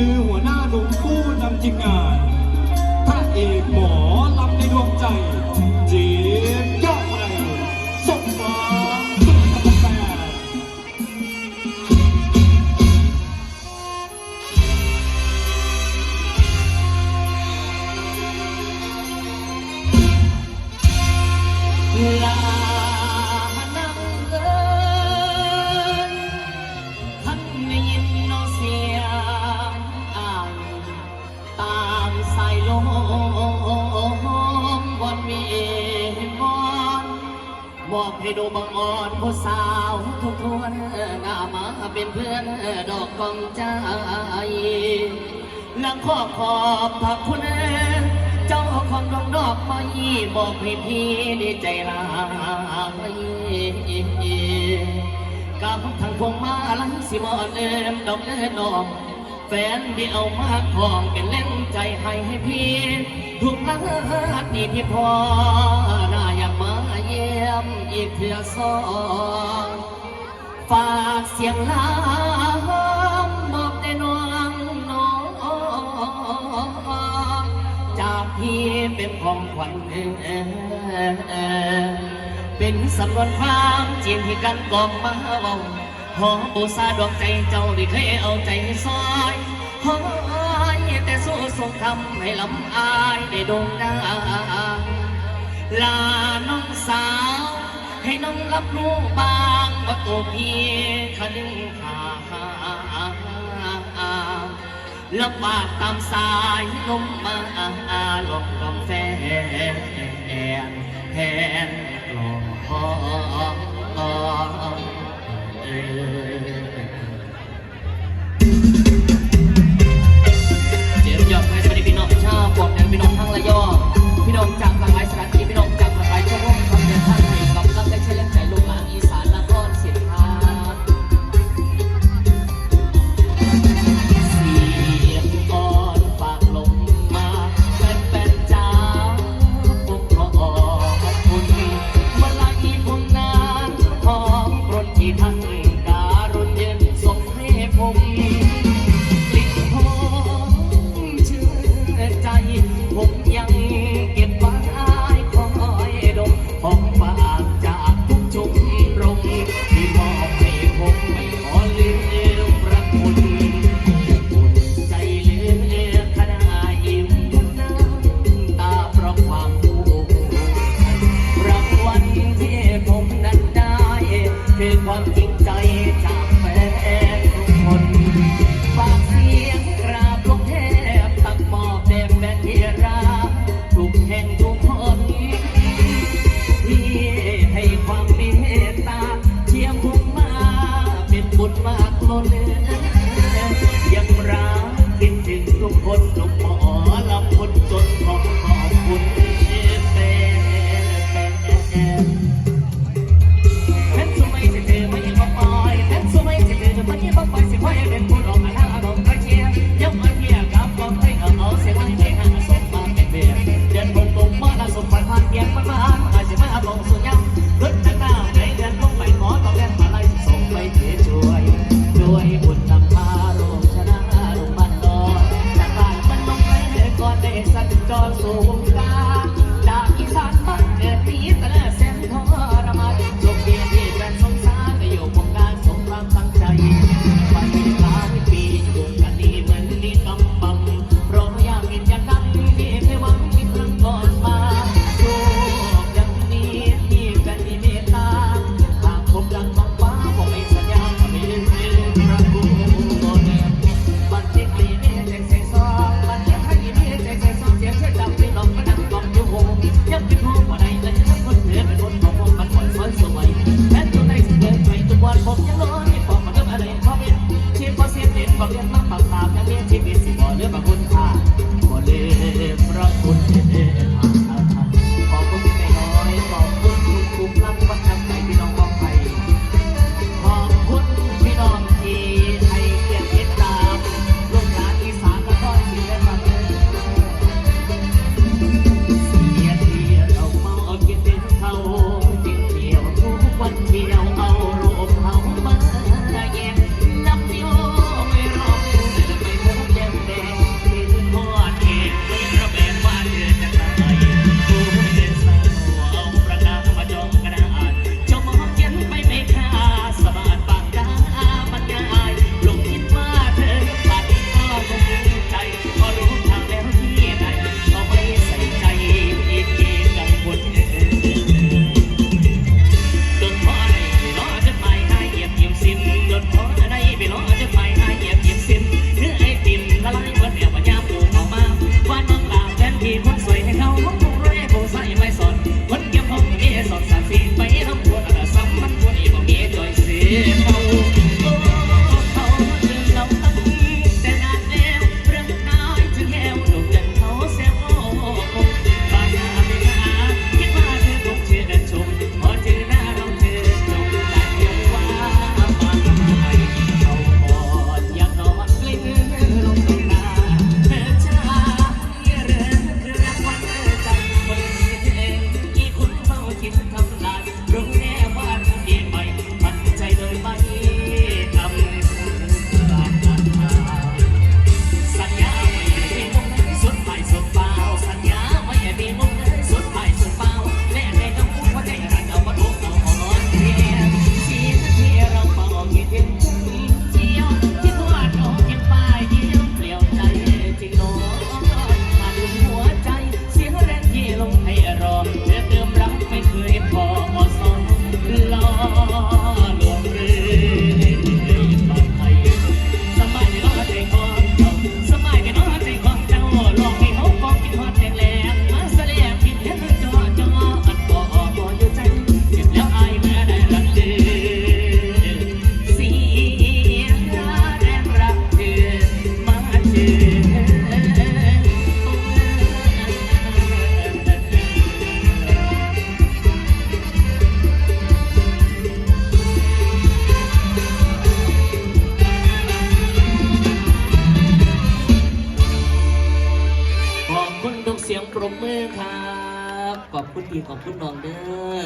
คือหัวหน้าหนุ่มผู้นำทีมงานพระเอกหมอลำในดวงใจเจียบยอดไปส่งฟ้าแปดล มอบให้ดูบังอ่อนผู้สาวทุกทวนงามาเป็นเพื่อนดอกกองใจและขอขอบพระคุณเจ้าของดอกดอกไม้บอกให้พี่ได้ใจลายกับทางพวงมาลัยสิบอดเอ็มดอกเล่ดอกแฟนที่เอามาของเป็นเล่นใจให้ให้พี่ ทุกนัดนี่พี่พอหน่าอยากมา เยี่ยมอีกเพื่อสองฝากเสียงลามบอกได้น้องน้องจากพี่เป็นของขวัญเป็นสำนวนความจริงที่กันกองมาเบาหอบูซาดวงใจเจ้าที่เคยเอาใจซอยหอยแต่สู้สงทำให้ลำอายได้ดงดัง ลาน้องสาว ให้น้องรับรู้บางว่าตัวพี่คนึงหาล้วปากตามสายลมมาหลมกำแฟนแทนกลองเอเทุกคนทุกหมอลำ บางเรื่องมันบักหนาแต่เรียนชีวิตสิบ่เรื่องบางคุณ ขอบคุณดีขอบคุณน้องเด้อ